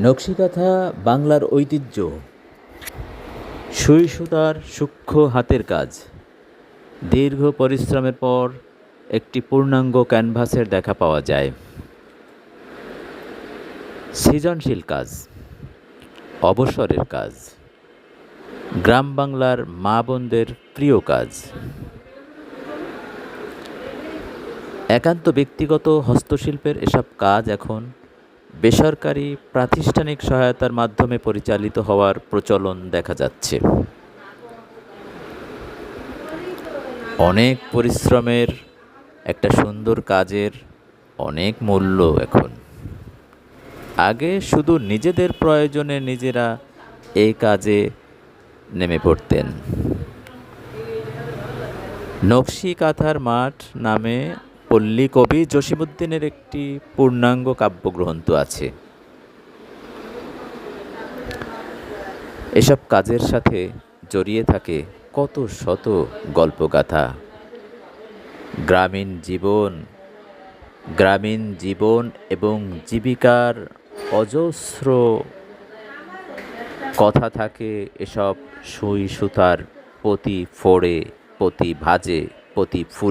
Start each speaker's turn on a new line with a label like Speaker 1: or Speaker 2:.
Speaker 1: নকশিকাঁথা বাংলার ঐতিহ্য। সুই সুতার সূক্ষ্ম হাতের কাজ। দীর্ঘ পরিশ্রমের পর একটি পূর্ণাঙ্গ ক্যানভাসের দেখা পাওয়া যায়। সৃজনশীল কাজ। অবসরের কাজ। গ্রাম বাংলার মা বোনদের প্রিয় কাজ। একান্ত ব্যক্তিগত হস্তশিল্পের এসব কাজ এখন বেসরকারি প্রাতিষ্ঠানিক সহায়তার মাধ্যমে পরিচালিত হওয়ার প্রচলন দেখা যাচ্ছে। অনেক পরিশ্রমের একটা সুন্দর কাজের অনেক মূল্য এখন। আগে শুধু নিজেদের প্রয়োজনে নিজেরা এই কাজে নেমে পড়তেন। নকশি কাঁথার মাঠ নামে পল্লী কবি জসিমুদ্দিনের একটি পূর্ণাঙ্গ কাব্যগ্রন্থ আছে। এসব কাজের সাথে জড়িয়ে থাকে কত শত গল্পগাথা। গ্রামীণ জীবন গ্রামীণ জীবন এবং জীবিকার অজস্র কথা থাকে এসব সুই সুতার প্রতি ফোড়ে, প্রতি ভাজে, প্রতি ফুলে।